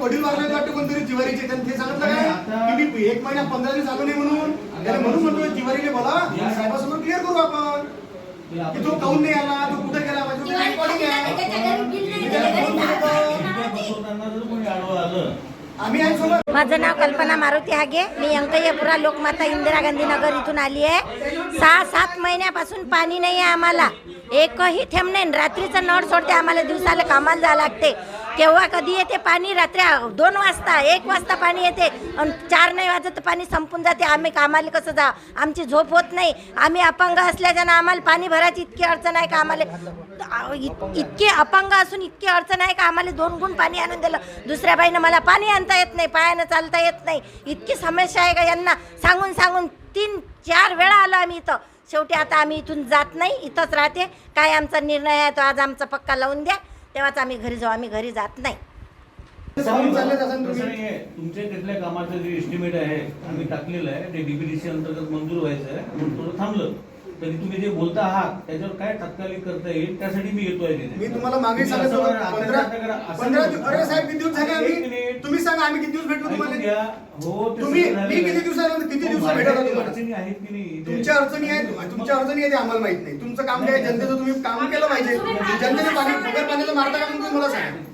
वडील वारले वाटतं कोणतरी? जिवारीचे. त्यांनी ते सांगितलं काय की मी एक महिना पंधरा दिवस आलो नाही म्हणून. त्याला म्हणून म्हणतोय जिवारीले बोला साहेबासमोर क्लिअर करू आपण. की तो काऊन नाही आला? तो कुठे गेला? माझ्या जिवारी recording आहे. त्याच्या घरी बिल नाही मी त्याला दिलं, फोन घरी केला जात होता. नाही. इथे बसवताना जर कोणी आडवं आलं. आम्ही आहे सोबत. माझं नाव कल्पना मारुती हागे. मी अंकय्यपुरा लोकमाता इंदिरा गांधी नगर इथून आली आहे. सहा सात महिन्यापासून पाणी नाही आहे आम्हाला. एकही थेंब नाही. रात्रीचं नळ सोडते आम्हाला. दिवसाला कामाला जावं लागते. केव्हा कधी येते पाणी? रात्री दोन वाजता एक वाजता पाणी येते. आणि चार नाही वाजत तर पाणी संपून जाते. आम्ही कामाला कसं जा? आमची झोप होत नाही. आम्ही अपंग असल्याच्यानं आम्हाला पाणी भरायची इतकी अडचण आहे का आम्हाला? इत- इतकी अपंग असून इतकी अडचण आहे का आम्हाला? दोन गुण पाणी आणून दिलं. दुसऱ्या बाईनं मला पाणी आणता येत नाही पायानं चालता येत नाही. इतकी समस्या आहे का यांना? सांगून सांगून तीन चार वेळा आलो आम्ही इथं. शेवटी आता आम्ही इथून जात नाही इथंच राहते. काय आमचा निर्णय आहे तो आज आमचा पक्का लावून द्या. तेव्हाच आम्ही घरी जाऊ आम्ही घरी जात नाही. तुमच्या तिथल्या कामाचं जे एस्टिमेट आहे आम्ही टाकलेलं आहे ते डीपीडीसी अंतर्गत मंजूर व्हायचं आहे म्हणून थोडं थांबलं. तरी तुम्ही जे बोलता आहात त्याच्यावर काय तात्कालिक करता येईल त्यासाठी मी येतोय मी तुम्हाला मागे सांगितलं अरे साहेब किती दिवस झाले एक आम्ही. तुम्ही सांगा आम्ही किती दिवस भेटलो तुम्हाला. हो तुम्ही- मी किती किती हो, भेटला तुम्हाला? अडचणी आहेत की नाही? तुमच्या अडचणी आहेत तुमच्या अडचणी आहेत आम्हाला माहीत नाही. तुमचं काम काय आहे, जनतेचं तुम्ही काम केलं पाहिजे. पाणी पाण्याला मारता का म्हणून तुम्ही मला सांगा.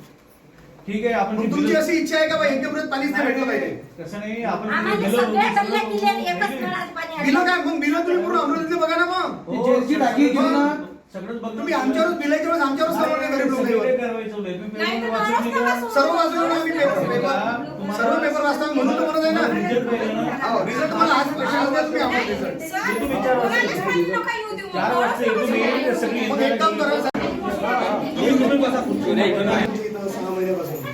ठीक आहे आपण मग तुमची अशी इच्छा आहे का बा इतक्या परत पाणीच नाही भेटलं पाहिजे. तसं नाही आपण आम्हाला सगळ्या एकच बिलं आलं. काय? मग बिलं तुम्ही पूर्ण अमरावतीतले बघा ना मग. हो, टाकी घेऊन ना. सगळंच बघ तुम्ही आमच्यावर बिलाच्या वेळेस आमच्यावर सर्व गरीब लोक आहे. नाही वाचून सर्व वाचून आम्ही पेपर पेपर सर्व पेपर वाचता म्हणून तर म्हणत आहे ना? हो रिझल्ट मला आज आज द्या तुम्ही आम्हाला रिझल्ट. सर, हे तुम्ही चार वाजता कोणालाच पाणी नका येऊ देऊ. चार वाजता येऊन येईल ते सगळी मग एक काम करा साहेब. इथं सहा महिन्यापासून.